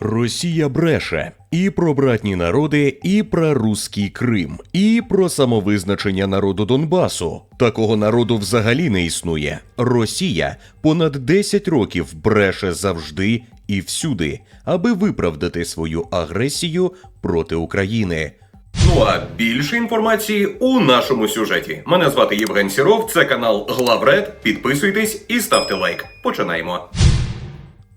Росія бреше і про братні народи, і про руський Крим, і про самовизначення народу Донбасу. Такого народу взагалі не існує. Росія понад 10 років бреше завжди і всюди, аби виправдати свою агресію проти України. Ну а більше інформації у нашому сюжеті. Мене звати Євген Сіров, це канал Главред. Підписуйтесь і ставте лайк. Починаємо.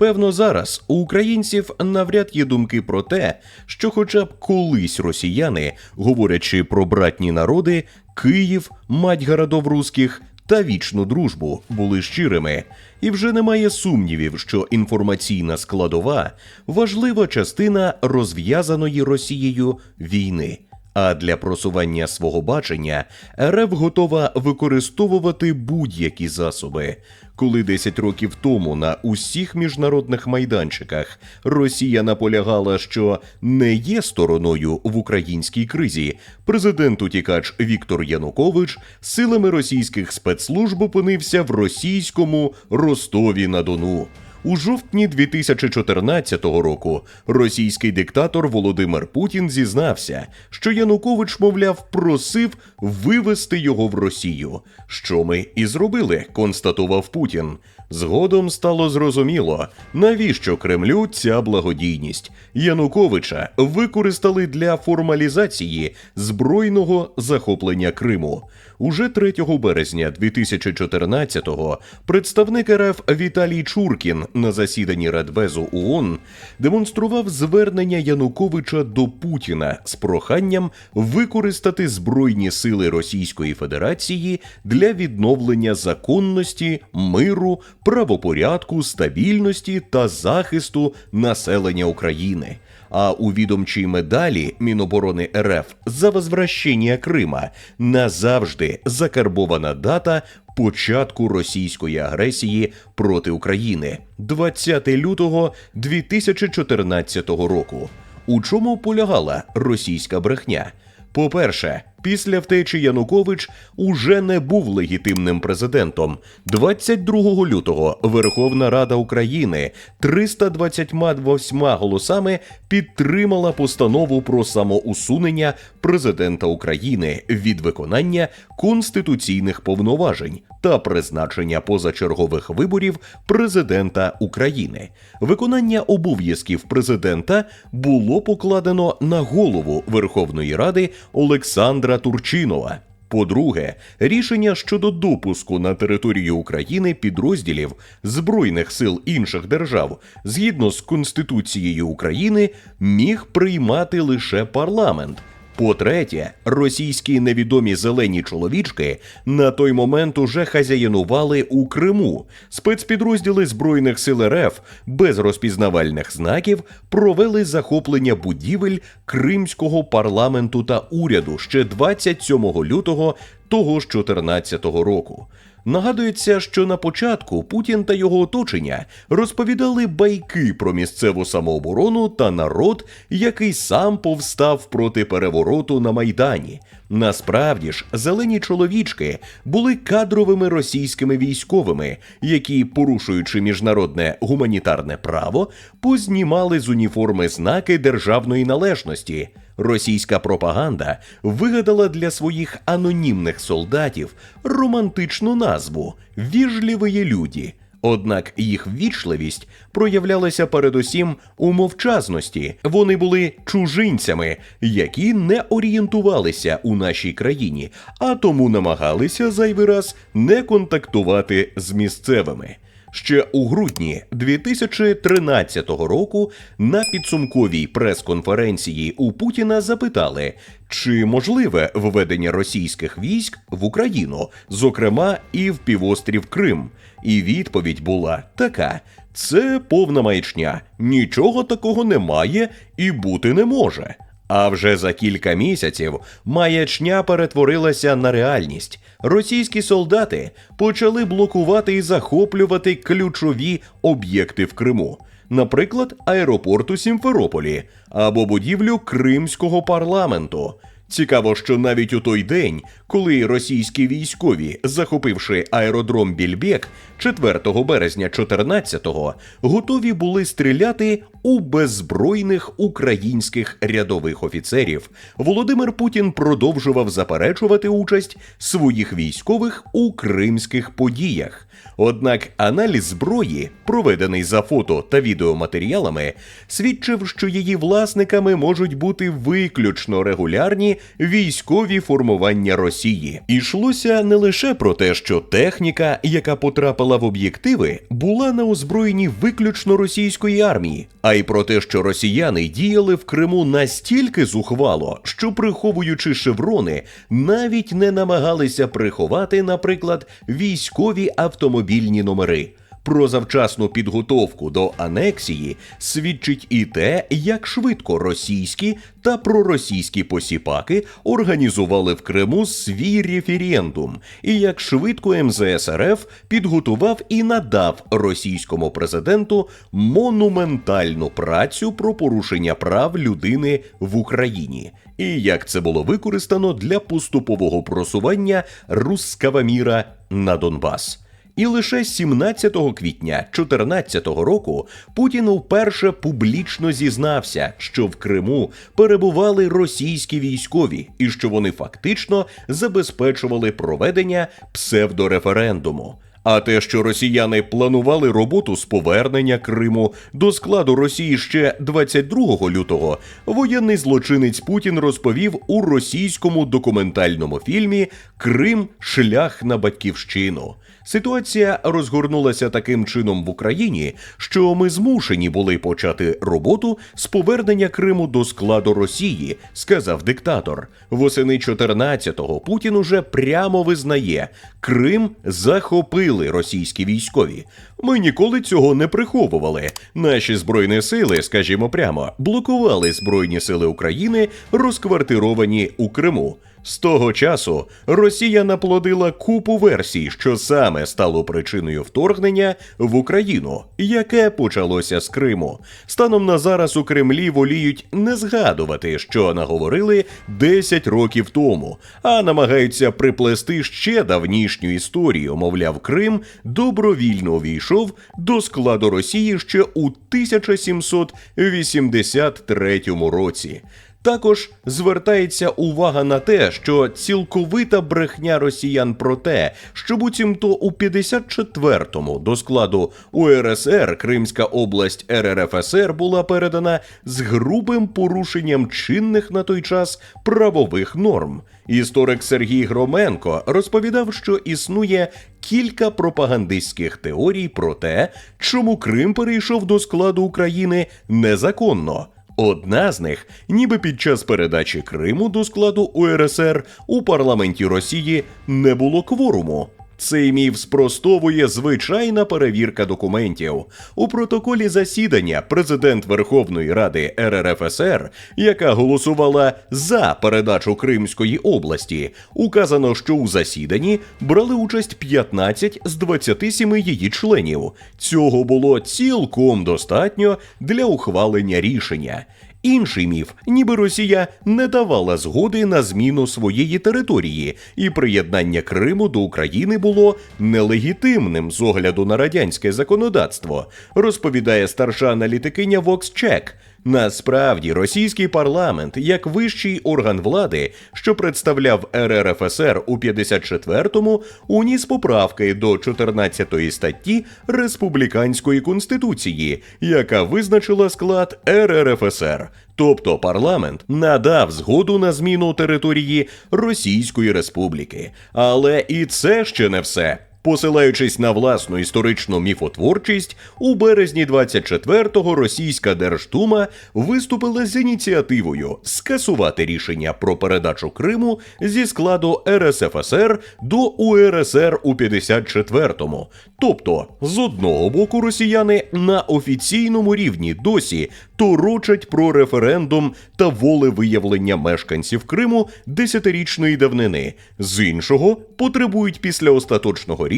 Певно, зараз у українців навряд є думки про те, що хоча б колись росіяни, говорячи про братні народи, Київ, мать городов руських та вічну дружбу, були щирими, і вже немає сумнівів, що інформаційна складова важлива частина розв'язаної Росією війни. А для просування свого бачення РФ готова використовувати будь-які засоби. Коли 10 років тому на усіх міжнародних майданчиках Росія наполягала, що не є стороною в українській кризі, президент утікач Віктор Янукович силами російських спецслужб опинився в російському Ростові на Дону. У жовтні 2014 року російський диктатор Володимир Путін зізнався, що Янукович, мовляв, просив вивести його в Росію. Що ми і зробили, констатував Путін. Згодом стало зрозуміло, навіщо Кремлю ця благодійність. Януковича використали для формалізації збройного захоплення Криму. Уже 3 березня 2014-го представник РФ Віталій Чуркін на засіданні Радбезу ООН демонстрував звернення Януковича до Путіна з проханням використати збройні сили Російської Федерації для відновлення законності, миру, правопорядку, стабільності та захисту населення України. А у відомчій медалі Міноборони РФ за возвращення Крима назавжди закарбована дата початку російської агресії проти України 20 лютого 2014 року. У чому полягала російська брехня? По-перше, після втечі Янукович уже не був легітимним президентом. 22 лютого Верховна Рада України 328 голосами підтримала постанову про самоусунення президента України від виконання конституційних повноважень та призначення позачергових виборів президента України. Виконання обов'язків президента було покладено на голову Верховної Ради Олександра Турчинова. По-друге, рішення щодо допуску на територію України підрозділів збройних сил інших держав згідно з Конституцією України міг приймати лише парламент. По-третє, російські невідомі зелені чоловічки на той момент уже хазяїнували у Криму. Спецпідрозділи збройних сил РФ без розпізнавальних знаків провели захоплення будівель кримського парламенту та уряду ще 27 лютого того ж 14 року. Нагадується, що на початку Путін та його оточення розповідали байки про місцеву самооборону та народ, який сам повстав проти перевороту на майдані. Насправді ж, зелені чоловічки були кадровими російськими військовими, які, порушуючи міжнародне гуманітарне право, познімали з уніформи знаки державної належності. Російська пропаганда вигадала для своїх анонімних солдатів романтичну назву «Віжливі люди. Однак їх вічливість проявлялася передусім у мовчазності. Вони були чужинцями, які не орієнтувалися у нашій країні, а тому намагалися зайвий раз не контактувати з місцевими. Ще у грудні 2013 року на підсумковій прес-конференції у Путіна запитали, чи можливе введення російських військ в Україну, зокрема і в півострів Крим. І відповідь була така: це повна маячня, нічого такого немає і бути не може. А вже за кілька місяців маячня перетворилася на реальність. Російські солдати почали блокувати і захоплювати ключові об'єкти в Криму, наприклад, аеропорт у Сімферополі або будівлю Кримського парламенту. Цікаво, що навіть у той день, коли російські військові, захопивши аеродром Більбек 4 березня 14-го, готові були стріляти у беззбройних українських рядових офіцерів, Володимир Путін продовжував заперечувати участь своїх військових у кримських подіях. Однак аналіз зброї, проведений за фото та відеоматеріалами, свідчив, що її власниками можуть бути виключно регулярні військові формування Росії. Ішлося не лише про те, що техніка, яка потрапила в об'єктиви, була на озброєнні виключно російської армії, а й про те, що росіяни діяли в Криму настільки зухвало, що приховуючи шеврони, навіть не намагалися приховати, наприклад, військові автомобільні номери. Про завчасну підготовку до анексії свідчить і те, як швидко російські та проросійські посіпаки організували в Криму свій референдум, і як швидко МЗС РФ підготував і надав російському президенту монументальну працю про порушення прав людини в Україні, і як це було використано для поступового просування рускава міра на Донбас. І лише 17 квітня 2014 року Путін вперше публічно зізнався, що в Криму перебували російські військові і що вони фактично забезпечували проведення псевдореферендуму. А те, що росіяни планували роботу з повернення Криму до складу Росії ще 22 лютого, воєнний злочинець Путін розповів у російському документальному фільмі Крим шлях на батьківщину. Ситуація розгорнулася таким чином в Україні, що ми змушені були почати роботу з повернення Криму до складу Росії, сказав диктатор. Восени 14-го Путін уже прямо визнає, Крим захопили російські військові. Ми ніколи цього не приховували. Наші збройні сили, скажімо прямо, блокували збройні сили України, розквартировані у Криму. З того часу Росія наплодила купу версій, що саме стало причиною вторгнення в Україну, яке почалося з Криму. Станом на зараз у Кремлі воліють не згадувати, що наговорили 10 років тому, а намагаються приплести ще давнішню історію. Мовляв, Крим добровільно увійшов до складу Росії ще у 1783 році. Також звертається увага на те, що цілковита брехня росіян про те, що буцімто у 54-му до складу УРСР Кримська область РРФСР була передана з грубим порушенням чинних на той час правових норм. Історик Сергій Громенко розповідав, що існує кілька пропагандистських теорій про те, чому Крим перейшов до складу України незаконно. Одна з них, ніби під час передачі Криму до складу УРСР у парламенті Росії не було кворуму. Цей міф спростовує звичайна перевірка документів. У протоколі засідання президент Верховної Ради РРФСР, яка голосувала за передачу Кримської області, указано, що у засіданні брали участь 15 з 27 її членів. Цього було цілком достатньо для ухвалення рішення. Інший міф, ніби Росія не давала згоди на зміну своєї території, і приєднання Криму до України було нелегітимним з огляду на радянське законодавство, розповідає старша аналітикиня VoxCheck. Насправді, російський парламент, як вищий орган влади, що представляв РРФСР у 54-му, уніс поправки до 14 статті Республіканської конституції, яка визначила склад РРФСР. Тобто парламент надав згоду на зміну території Російської Республіки. Але і це ще не все. Посилаючись на власну історичну міфотворчість, у березні 24-го російська Держдума виступила з ініціативою скасувати рішення про передачу Криму зі складу РСФСР до УРСР у 54-му. Тобто, з одного боку, росіяни на офіційному рівні досі торочать про референдум та волевиявлення мешканців Криму десятирічної давнини, з іншого потребують після остаточного рішення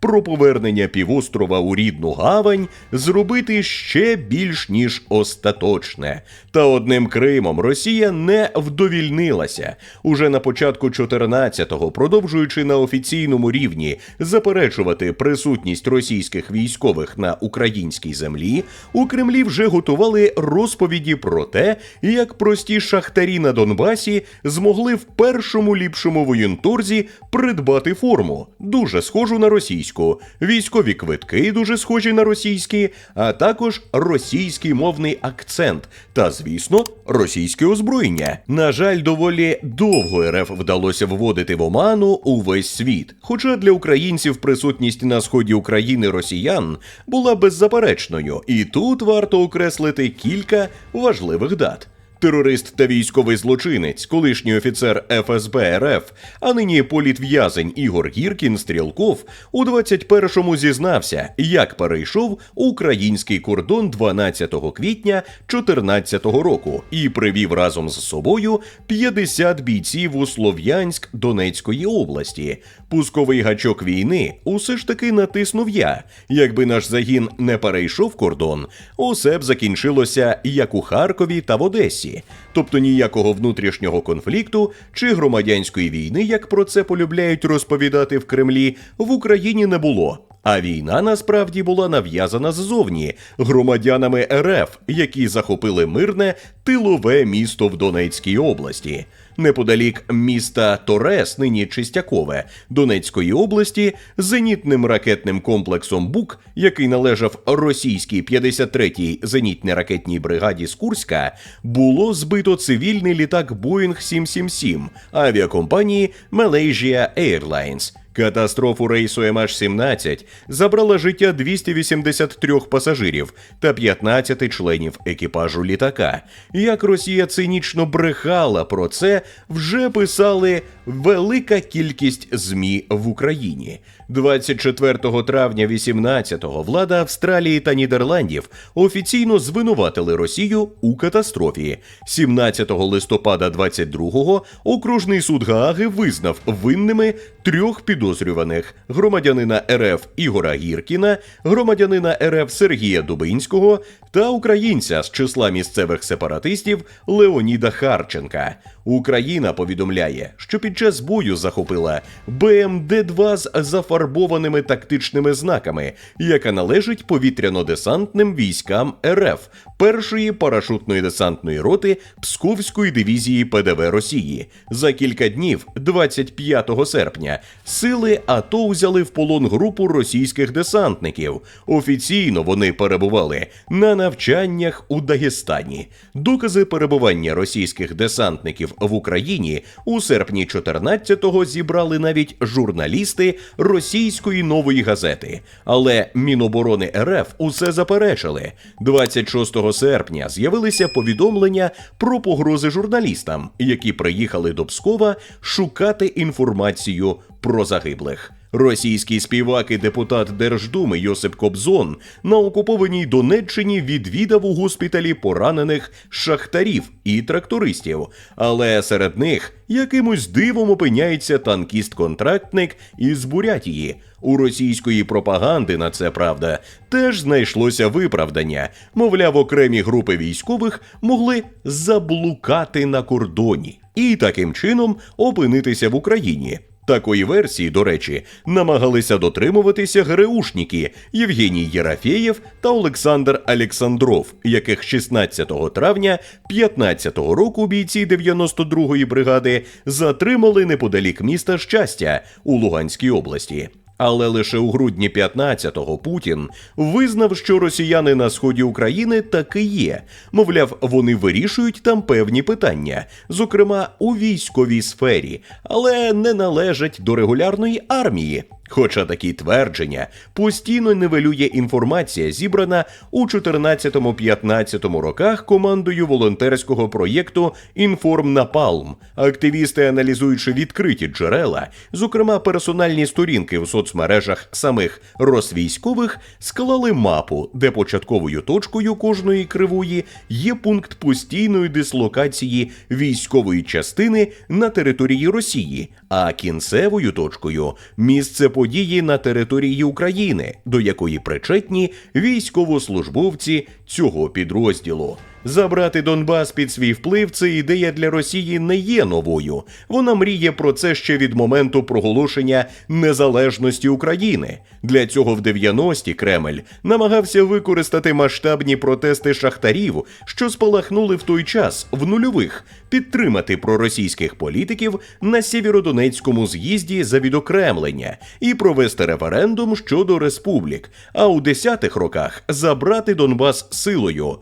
про повернення півострова у рідну гавань зробити ще більш ніж остаточне. Та одним Кримом Росія не вдовільнилася. Уже на початку 14-го, продовжуючи на офіційному рівні заперечувати присутність російських військових на українській землі, у Кремлі вже готували розповіді про те, як прості шахтарі на Донбасі змогли в першому ліпшому воєнторзі придбати форму, дуже схожу на російську, військові квитки дуже схожі на російські, а також російський мовний акцент та, звісно, російське озброєння. На жаль, доволі довго РФ вдалося вводити в оману увесь світ. Хоча для українців присутність на сході України росіян була беззаперечною, і тут варто окреслити кілька важливих дат. Терорист та військовий злочинець, колишній офіцер ФСБ РФ, а нині політв'язень Ігор Гіркін Стрілков у 21-му зізнався, як перейшов український кордон 12 квітня 2014 року і привів разом з собою 50 бійців у Слов'янськ Донецької області. Пусковий гачок війни усе ж таки натиснув я. Якби наш загін не перейшов кордон, усе б закінчилося як у Харкові та в Одесі. Тобто ніякого внутрішнього конфлікту чи громадянської війни, як про це полюбляють розповідати в Кремлі, в Україні не було. А війна насправді була нав'язана ззовні громадянами РФ, які захопили мирне тилове місто в Донецькій області. Неподалік міста Торес, нині Чистякове, Донецької області, зенітним ракетним комплексом БУК, який належав російській 53-й зенітно-ракетній бригаді з Курська, було збито цивільний літак Boeing 777 авіакомпанії Malaysia Airlines. Катастрофу рейсу MH17 забрала життя 283 пасажирів та 15 членів екіпажу літака. Як Росія цинічно брехала про це, вже писали велика кількість ЗМІ в Україні. 24 травня 18-го влада Австралії та Нідерландів офіційно звинуватили Росію у катастрофі. 17 листопада 22-го окружний суд Гааги визнав винними трьох підозрюваних громадянина РФ Ігора Гіркіна, громадянина РФ Сергія Дубинського та українця з числа місцевих сепаратистів Леоніда Харченка. Україна повідомляє, що під час бою захопила БМД-2 з зафарбованими тактичними знаками, яка належить повітряно-десантним військам РФ першої парашутної десантної роти Псковської дивізії ПДВ Росії. За кілька днів, 25 серпня, сили АТО узяли в полон групу російських десантників. Офіційно вони перебували на навчаннях у Дагестані. Докази перебування російських десантників в Україні у серпні 14-го зібрали навіть журналісти російської нової газети. Але Міноборони РФ усе заперечили. 26 серпня з'явилися повідомлення про погрози журналістам, які приїхали до Пскова шукати інформацію про загиблих. Російський співак і депутат Держдуми Йосип Кобзон на окупованій Донеччині відвідав у госпіталі поранених шахтарів і трактористів, але серед них якимось дивом опиняється танкіст-контрактник із Бурятії. У російської пропаганди на це правда теж знайшлося виправдання. Мовляв, окремі групи військових могли заблукати на кордоні і таким чином опинитися в Україні. Такої версії, до речі, намагалися дотримуватися ГРУшники Євгеній Єрафєєв та Олександр Александров, яких 16 травня 15 року бійці 92-ї бригади затримали неподалік міста Щастя у Луганській області. Але лише у грудні 15-го Путін визнав, що росіяни на сході України таки є. Мовляв, вони вирішують там певні питання, зокрема у військовій сфері, але не належать до регулярної армії. Хоча такі твердження постійно нивелює інформація, зібрана у 14-15 роках командою волонтерського проєкту Інформ Напалм. Активісти, аналізуючи відкриті джерела, зокрема персональні сторінки в соцмережах самих росвійськових, склали мапу, де початковою точкою кожної кривої є пункт постійної дислокації військової частини на території Росії, а кінцевою точкою місце події на території України, до якої причетні військовослужбовці цього підрозділу. Забрати Донбас під свій вплив це ідея для Росії не є новою. Вона мріє про це ще від моменту проголошення незалежності України. Для цього в 90-ті Кремль намагався використати масштабні протести шахтарів, що спалахнули в той час в нульових, підтримати проросійських політиків на Сєвєродонецькому з'їзді за відокремлення і провести референдум щодо республік. А у 10-х роках забрати Донбас силою.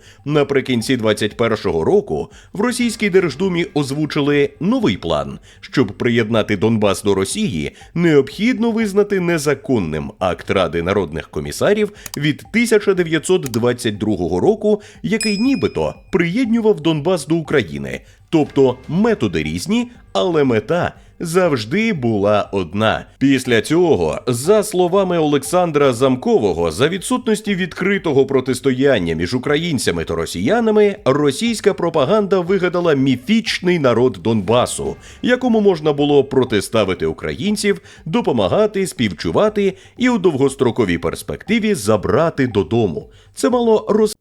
Наприкінці 21-го року в російській держдумі озвучили новий план, щоб приєднати Донбас до Росії, необхідно визнати незаконним акт Ради народних комісарів від 1922 року, який нібито приєднював Донбас до України. Тобто методи різні, але мета завжди була одна. Після цього, за словами Олександра Замкового, за відсутності відкритого протистояння між українцями та росіянами, російська пропаганда вигадала міфічний народ Донбасу, якому можна було протиставити українців, допомагати, співчувати і у довгостроковій перспективі забрати додому. Це мало роз